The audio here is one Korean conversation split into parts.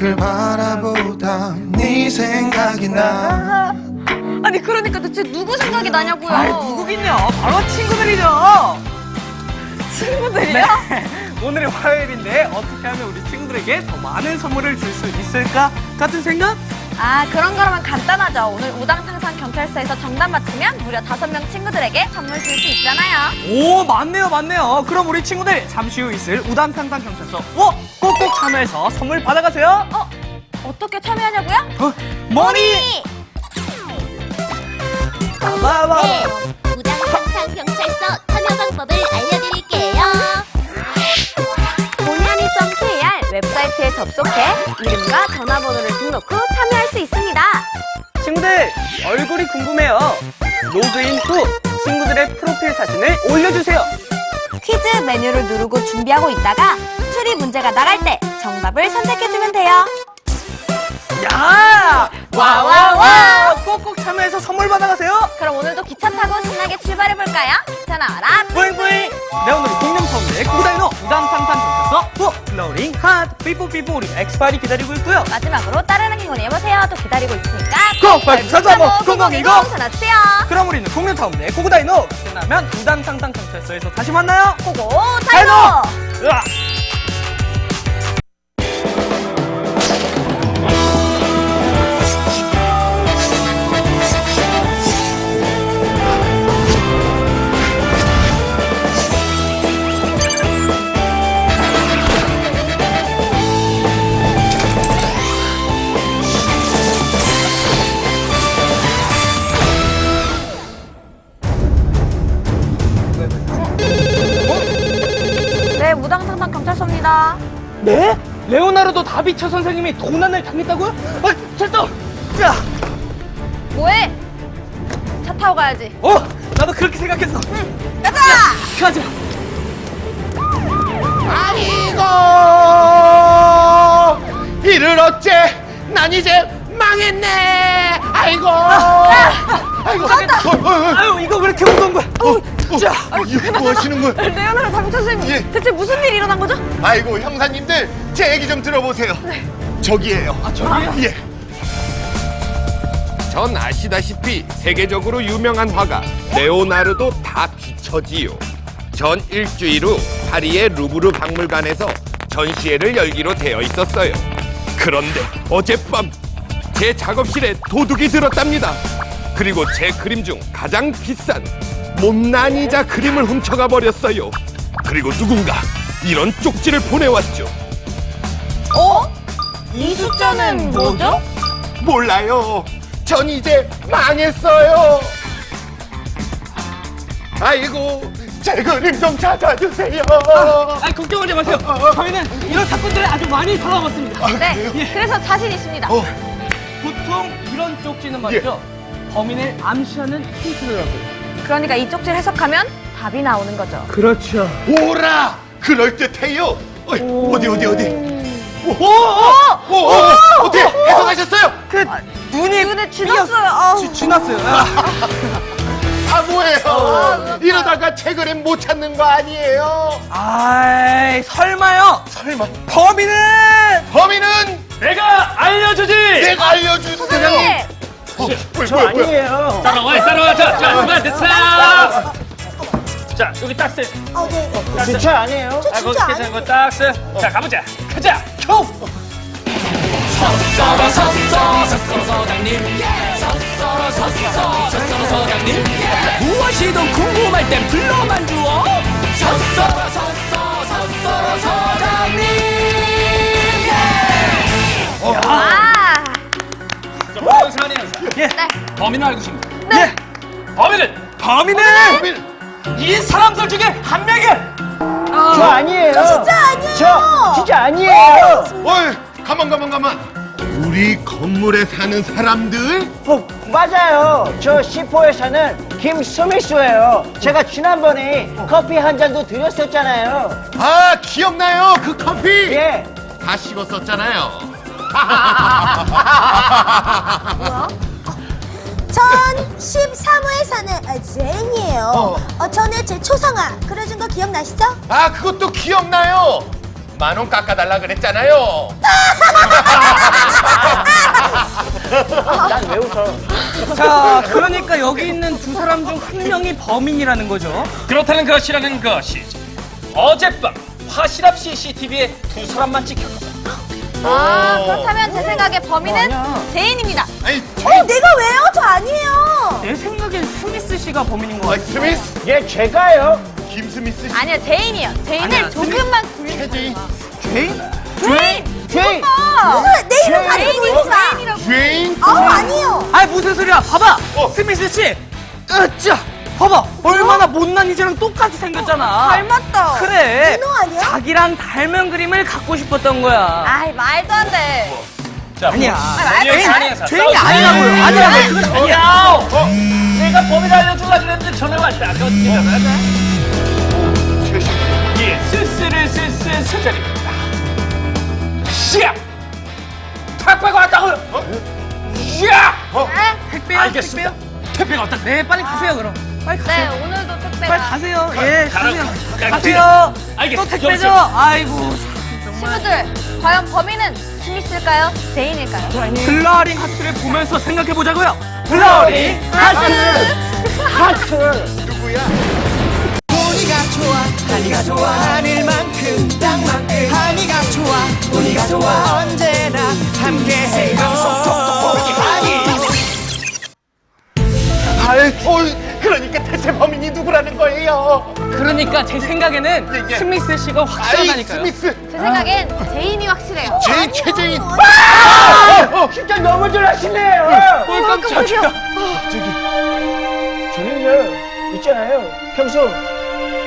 밖을 바라보다 네 생각이 나 아니 그러니까 대체 누구 생각이 나냐고요? 아이 누구긴요 바로 친구들이죠 친구들이요? 네 오늘이 화요일인데 어떻게 하면 우리 친구들에게 더 많은 선물을 줄 수 있을까 같은 생각? 아 그런 거라면 간단하죠. 오늘 우당탕상 경찰서에서 정답 맞히면 무려 다섯 명 친구들에게 선물 줄 수 있잖아요. 오 맞네요 맞네요 그럼 우리 친구들 잠시 후 있을 우당탕탕 경찰서 어? 꼭꼭 참여해서 선물 받아가세요 어? 어떻게 참여하냐고요? 어? 머니! 봐봐 네, 우당탕탕 경찰서 참여 방법을 알려드릴게요. 본연이.kr 웹사이트에 접속해 이름과 전화번호를 등록 후. 친구들 얼굴이 궁금해요 로그인 후 친구들의 프로필 사진을 올려주세요 퀴즈 메뉴를 누르고 준비하고 있다가 추리 문제가 나갈 때 정답을 선택해주면 돼요. 삐뽀삐뽀 우리 엑스파일이 기다리고 있고요 마지막으로 따르는 행운이 해보세요. 또 기다리고 있으니까 꼭 빨리 찾아봐. 공공이고. 전화주세요. 그럼 우리는 공룡타운의 고고다이노 끝나면 우당탕탕 경찰서에서 다시 만나요 고고 타이노! 경찰서입니다. 네? 레오나르도 다비처 선생님이 도난을 당했다고요? 아, 철도! 자, 뭐해? 차 타고 가야지. 어, 나도 그렇게 생각했어. 가자! 가자. 아이고 이를 어째 난 이제 망했네 아이고 아이고 아유, 이거 왜 이렇게 무거운 거야? 어, 자, 이거 뭐 하시는 거예요 레오나르 다비처 선생님, 예. 대체 무슨 일이 일어난 거죠? 아이고 형사님들 제 얘기 좀 들어보세요 저기에요 아 저기요? 예 전 아시다시피 세계적으로 유명한 화가 레오나르도 다 비처지요. 전 일주일 후 파리의 루브르 박물관에서 전시회를 열기로 되어 있었어요. 그런데 어젯밤 제 작업실에 도둑이 들었답니다. 그리고 제 그림 중 가장 비싼 못난이자 그림을 훔쳐가 버렸어요. 그리고 누군가 이런 쪽지를 보내왔죠. 어? 이 숫자는 뭐죠? 몰라요 전 이제 망했어요 아이고 제 그림 좀 찾아주세요 아, 걱정하지 마세요. 저희는 이런 사건들을 아주 많이 살아봤습니다. 네, 그래서 자신 있습니다. 어, 보통 이런 쪽지는 말이죠. 범인을 암시하는 힌트더라고요. 그러니까 이 쪽지를 해석하면 답이 나오는 거죠. 그렇죠. 오라 그럴듯해요 어이, 어디 어디 어디 오, 오, 어? 오, 오, 어떻게 해석하셨어요? 그 눈이 눈에 쥐났어요. 쥐, 쥐났어요. 아, 아 뭐예요? 이러다가 제 그림 못 찾는 거 아니에요? 아이, 설마요? 설마 범인은 범인은 내가 알려주지! 내가 알려주세요. 선생님! 어, 뭐야, 뭐야, 뭐야? 따라와, 따라와. 자, 자, 그만 됐어! 자, 여기 딱스. 아, 네. 진짜 아니에요? 아, 거기 계산 거 딱스. 자, 가보자. 가자! 큐! 무엇이든 궁금할 땐 불러만 주어 예. 범인은 알고 싶니다. 예. 범인은 범인은 범인 이 사람들 중에 한 명이야! 저 아니에요. 저 진짜 아니에요. 저 진짜 아니에요. 어이, 가만, 가만, 가만. 우리 건물에 사는 사람들? 어, 맞아요. 저 시포에 사는 김수미수예요. 제가 지난번에 커피 한 잔도 드렸었잖아요. 아, 기억나요? 그 커피? 예. 다 식었었잖아요. 전 13호에 사는 제인이에요. 어. 전에 제 초상화 그려준 거 기억나시죠? 아 그것도 기억나요. 만 원 깎아달라 그랬잖아요. 난 왜 웃어? 자, 그러니까 여기 있는 두 사람 중 한 명이 범인이라는 거죠. 그렇다는 것이라는 것이지. 어젯밤 화실합 CCTV에 두 사람만 찍혔다. 아, 그렇다면 제 생각에 범인은 제인입니다. 아니 어, 내가 왜요? 저 아니에요. 내 생각엔 스미스 씨가 범인인 것 아, 같아. 스미스, 얘 제가요. 김스미스 씨, 아니요, 제인이요. 제인을 아니야, 조금만 굴려. 최재인, 제인? 제인! 제인. 무슨 내 이름 가지고 놀리지 마. 제인이라고. 죄인. 아우 아니요. 아 무슨 소리야? 봐봐. 어. 스미스 씨. 으쌰. 봐봐. 얼마나 못난 이제랑 똑같이 생겼잖아. 닮았다. 그래. 민호 아니야? 자기랑 닮은 그림을 갖고 싶었던 거야. 아이, 말도 안 돼. 자, 아니야. 죄인이 아니라고요. 아니라고. 그건 아니야. 야! 어? 내가 범인 알려주려 그랬는데 전에 왔다. 그 어떻게 전화하자? 예, 쓸쓸을 쓸쓸 스자리입니다. 시야! 택배가 왔다고요? 시야! 택배요? 알겠습니다. 택배가 왔다. 네, 빨리 가세요 그럼. 빨리 네, 가세요. 오늘도 택배가. 빨리 가세요. 예, 가라, 가세요. 가- 가세요. 알겠어. 또 택배죠? 여보세요? 아이고. 친구들, 과연 범인은 스미스일까요? 제인일까요? 블러링 하트를 보면서 생각해 보자고요. 블러링 하트. 보니가 좋아 하니가 좋아 하늘만큼 땅만큼 거예요? 그러니까 제 생각에는 이게- 스미스 씨가 아이, 확실하다니까요. 스미스, 제 생각엔 제인이 확실해요. 죄인, 최재인. 진짜 너무 잘하시네요. 뭘 깜짝이야. 저는요 있잖아요 평소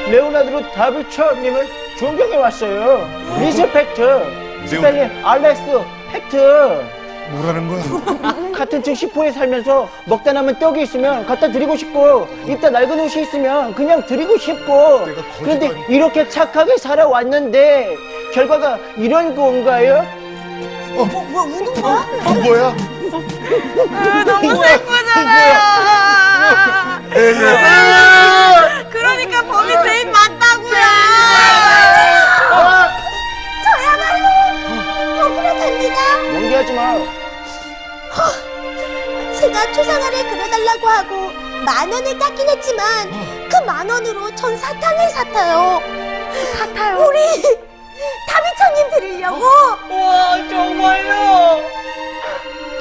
레오나르도 다비처님을 존경해 왔어요. 리스 펙트. 스펠링 알렉스 팩트. 뭐라는 거야? 같은 층 10호에 살면서 먹다 남은 떡이 있으면 갖다 드리고 싶고 입다 낡은 옷이 있으면 그냥 드리고 싶고 내가 그런데 거짓말- 이렇게 착하게 살아왔는데 결과가 이런 건가요? 뭐, 뭐 우는 거야? 아, 뭐야? 너무 슬프잖아요. 그러 원을 깎긴 했지만 그 만 원으로 전 사탕을 샀어요. 같아요. 우리 다비처님 드리려고 와 정말요.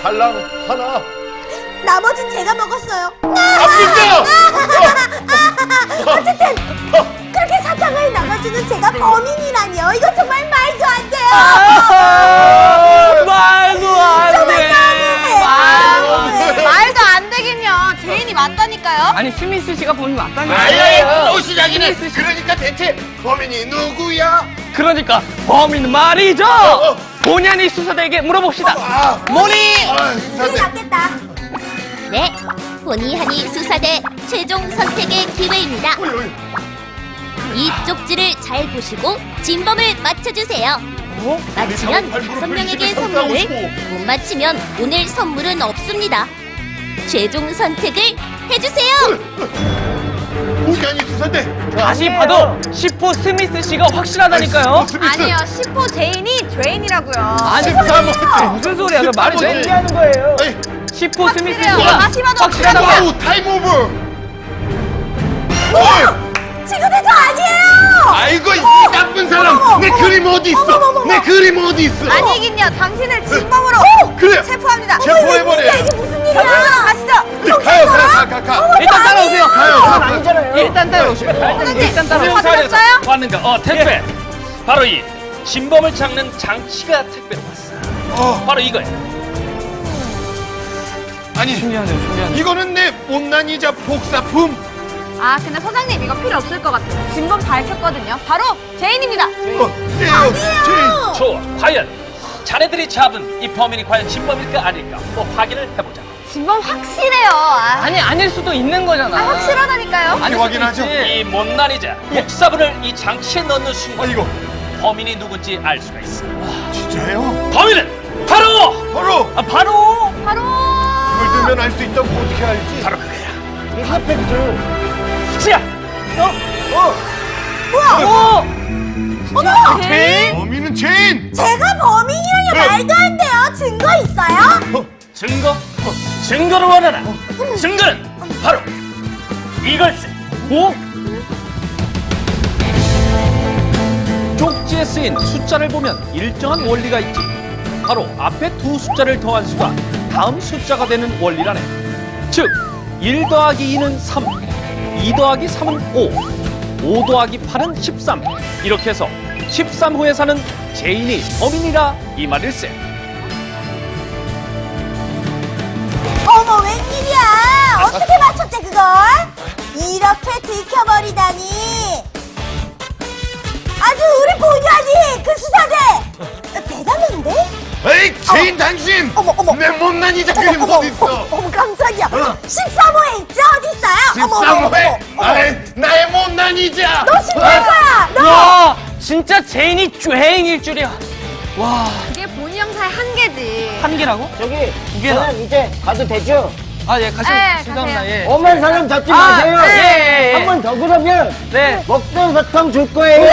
달랑 하나. 나머진 제가 먹었어요. 아, 진짜! 어쨌든 그렇게 사탕을 나눠주는 제가 범인이라니요. 이거 정말 말도 안 돼요. 아니 스미스 씨가 본인 맞다니까. 아예 또 시작이네. 그러니까 대체 범인이 누구야? 그러니까 범인 말이죠. 어. 본연이 수사대에게 물어봅시다. 아, 모니. 아, 이게 사대. 낫겠다. 네, 보니 하니 수사대 최종 선택의 기회입니다. 어이, 어이. 이 쪽지를 잘 보시고 진범을 맞춰주세요. 맞히면 다섯 명에게 선물을, 못 맞히면 오늘 선물은 없습니다. 최종 선택을 해주세요. 우리 아니 수사대. 다시 아니에요. 봐도 10호 스미스 씨가 확실하다니까요. 아니요, 10호 제인이 제인이라고요. 아니 무슨 소리야? 그 말이 돼? 연기하는 거예요. 아니, 10호 스미스 확실해요. 씨가 다시 봐도 확실하다고. 와우, 타임 오버. 어이, 친구들 저 아니에요. 아이고 이 나쁜 사람. 내 그림 어디 있어? 내 그림 어디 있어? 아니긴요. 당신을 진범으로 그래. 체포합니다. 체포해버려. 이게 무슨 일이야? 가시죠. 가요, 가, 가, 가, 가. 일단 따라오세요. 가요, 가, 가. 아니잖아요. 일단 따라오시고. 일단 따라오세요. 왔는가? 어, 택배. 바로 이 진범을 잡는 장치가 택배로 왔어. 어, 바로 이거야. 아니, 준비하네요. 준비하네요. 이거는 내 못난이자 복사품. 아, 근데 사장님 이거 필요 없을 것 같아요. 진범 밝혔거든요. 바로 제인입니다. 어, 예, 제인. 좋아. 과연 자네들이 잡은 이 범인이 과연 진범일까 아닐까? 뭐 확인을 해보자. 진범 확실해요. 아, 아니 아닐 수도 있는 거잖아. 아, 확실하다니까요. 아닐 수도 확인하죠. 있지. 이 못난이자 복사본을 이 장치에 넣는 순간 어, 이거 범인이 누군지 알 수가 있어. 진짜예요? 범인은 바로 바로 아, 바로 바로 이걸 알면 알 수 있다고 어떻게 알지? 바로 그거야. 리스펙트. 자, 우와! 어머! 범인은 제인! 제가 범인이라뇨 말도 안 돼요. 증거 있어요? 증거? 증거를 원하나? 증거는 바로 이걸세. 오? 쪽지에 쓰인 숫자를 보면 일정한 원리가 있지. 바로 앞에 두 숫자를 더한 수가 다음 숫자가 되는 원리라네. 즉, 1 더하기 2는 3, 2 더하기 3은 5, 5 더하기 8은 13. 이렇게 해서 13호에 사는 제인이 범인이라 이 말일세. 이렇게 들켜버리다니. 아주 우리 본연이 그 수사대 대단한데? 에이, 제인 당신! 어머, 어머. 내 못난 이자 그림 어머, 어디 있어? 어머, 어머 깜짝이야. 어. 13호에 있지 어디 있어요? 어머, 어머, 13호에! 어머, 어머. 아이, 나의 못난 이자! 너 신기한 거야. 너. 와, 진짜 제인이 쐐행일 줄이야. 와, 그게 본인 형사의 한계지. 한 개라고? 저기, 개 나. 저는 이제 가도 되죠? 아, 예, 가시면 네, 죄송합니다. 가세요. 예. 오만 사람 잡지 아, 마세요. 예, 예, 예. 한 번 더 그러면 네. 먹던 사탕 줄 거예요.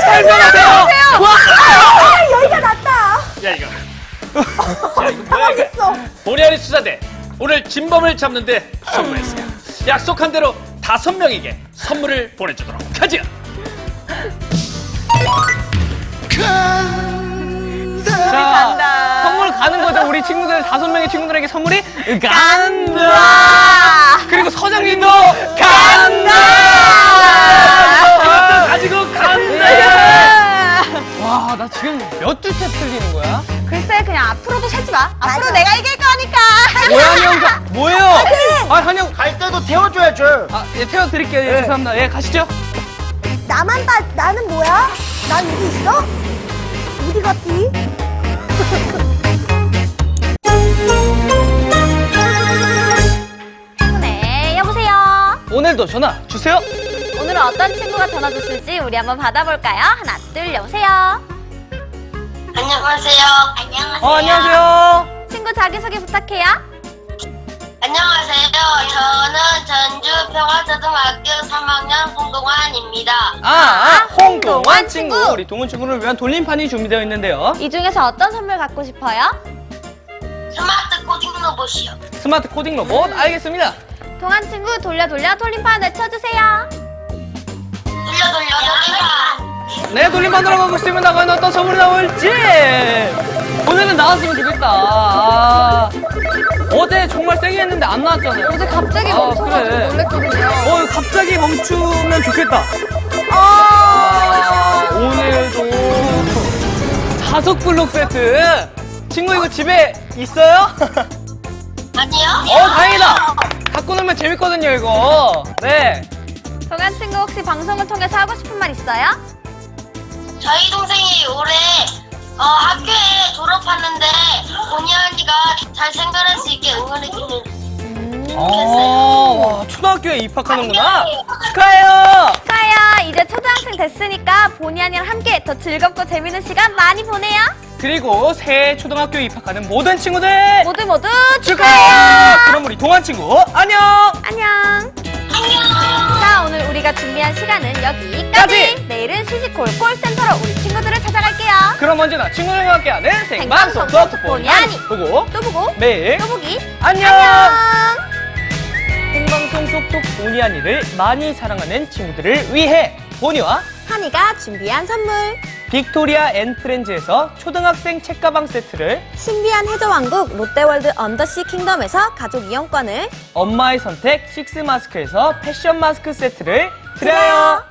설명하세요. 아, 여기가 낫다. 야 이거. 야 이거 뭐야 이거? 있어. 보리아리 수사대 오늘 진범을 잡는데 성공했어요. 약속한 대로 다섯 명에게 선물을 보내주도록 하지. 자, 우리 친구들 다섯 명의 친구들에게 선물이 간다. 그리고 서장님도 간다. 이것도 가지고 간다. 와, 나 지금 몇 주째 틀리는 거야? 글쎄 그냥 앞으로도 세지 마. 앞으로 내가 이길 거니까. 뭐야, 한영사? 뭐예요? 아, 한영. 갈 때도 태워줘야죠. 아, 예, 태워드릴게요. 예, 죄송합니다. 예, 가시죠. 나만 봐. 나는 뭐야? 난 여기 있어? 어디 갔지? 오늘도 전화 주세요. 오늘은 어떤 친구가 전화 줬을지 우리 한번 받아볼까요? 하나, 둘, 여보세요. 안녕하세요. 안녕하세요. 어, 안녕하세요. 친구 자기소개 부탁해요. 안녕하세요. 저는 전주 평화초등학교 3학년 홍동환입니다. 아, 아, 홍동환 홍동환 친구. 친구. 우리 동훈 친구를 위한 돌림판이 준비되어 있는데요. 이 중에서 어떤 선물 갖고 싶어요? 스마트 코딩 로봇이요. 스마트 코딩 로봇 알겠습니다. 동안 친구 돌려 돌려 돌림판 외쳐주세요. 돌려 돌려 돌리라. 네, 돌림판 들어가고 있습니다. 과연 어떤 선물이 나올지. 오늘은 나왔으면 좋겠다. 아, 어제 정말 세게 했는데 안 나왔잖아요. 어제 갑자기 아, 멈춰가지고 그래. 놀랬거든요. 어, 갑자기 멈추면 좋겠다. 아, 오늘도 자석 블록 세트. 친구 이거 집에 있어요? 아니요? 어, 다행이다. 갖고 놀면 재밌거든요, 이거. 네. 동안 친구 혹시 방송을 통해서 하고 싶은 말 있어요? 저희 동생이 올해 어, 학교에 졸업하는데 본의 아니가 잘 생각할 수 있게 응원해주는 어, 와, 초등학교에 입학하는구나. 축하해요. 축하해요. 이제 초등학생 됐으니까 본의 아니랑 함께 더 즐겁고 재밌는 시간 많이 보내요. 그리고 새해 초등학교에 입학하는 모든 친구들 모두 모두 축하해요. 축하해요. 그럼 우리 동안 친구 안녕. 안녕. 안녕. 자, 오늘 우리가 준비한 시간은 여기까지. 까지. 내일은 시시콜 콜센터로 우리 친구들을 찾아갈게요. 그럼 언제나 친구들과 함께하는 생방송 생방송 토크폰이 아니 보고 또 보고 매일 또 보기. 안녕. 안녕. 생방송 톡톡 보니 아니를 많이 사랑하는 친구들을 위해 보니와 한이가 준비한 선물. 빅토리아 앤 프렌즈에서 초등학생 책가방 세트를 신비한 해저왕국 롯데월드 언더시 킹덤에서 가족 이용권을 엄마의 선택 식스 마스크에서 패션 마스크 세트를 드려요.